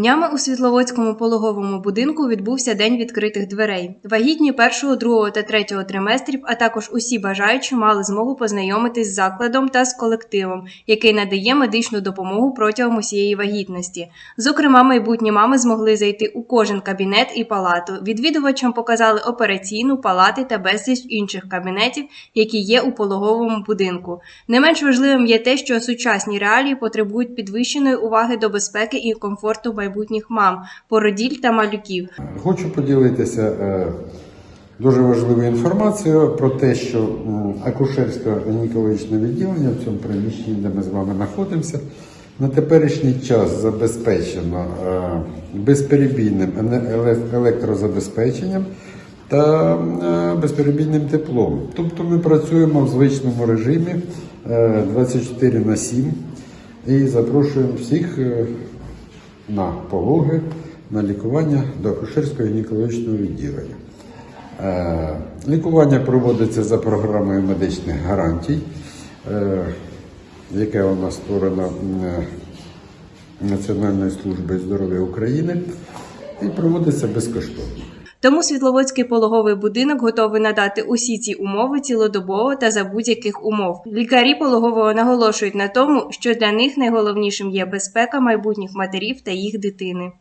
Днями у Світловодському пологовому будинку відбувся день відкритих дверей. Вагітні першого, другого та третього триместрів, а також усі бажаючі мали змогу познайомитись з закладом та з колективом, який надає медичну допомогу протягом усієї вагітності. Зокрема, майбутні мами змогли зайти у кожен кабінет і палату. Відвідувачам показали операційну, палати та безліч інших кабінетів, які є у пологовому будинку. Не менш важливим є те, що сучасні реалії потребують підвищеної уваги до безпеки і комфорту майбутніх мам, породіль та малюків. Хочу поділитися е, дуже важливою інформацією про те, що м, акушерсько-гінекологічне відділення в цьому приміщенні, де ми з вами знаходимося, на теперішній час забезпечено е, безперебійним електрозабезпеченням та е, безперебійним теплом. Тобто ми працюємо в звичному режимі е, 24 на 7 і запрошуємо всіх на пологи, на лікування до акушерського гінекологічного відділення. Е, Лікування проводиться за програмою медичних гарантій, е, яке у нас створено е, Національною службою здоров'я України і проводиться безкоштовно. Тому Світловодський пологовий будинок готовий надати усі ці умови цілодобово та за будь-яких умов. Лікарі пологового наголошують на тому, що для них найголовнішим є безпека майбутніх матерів та їх дитини.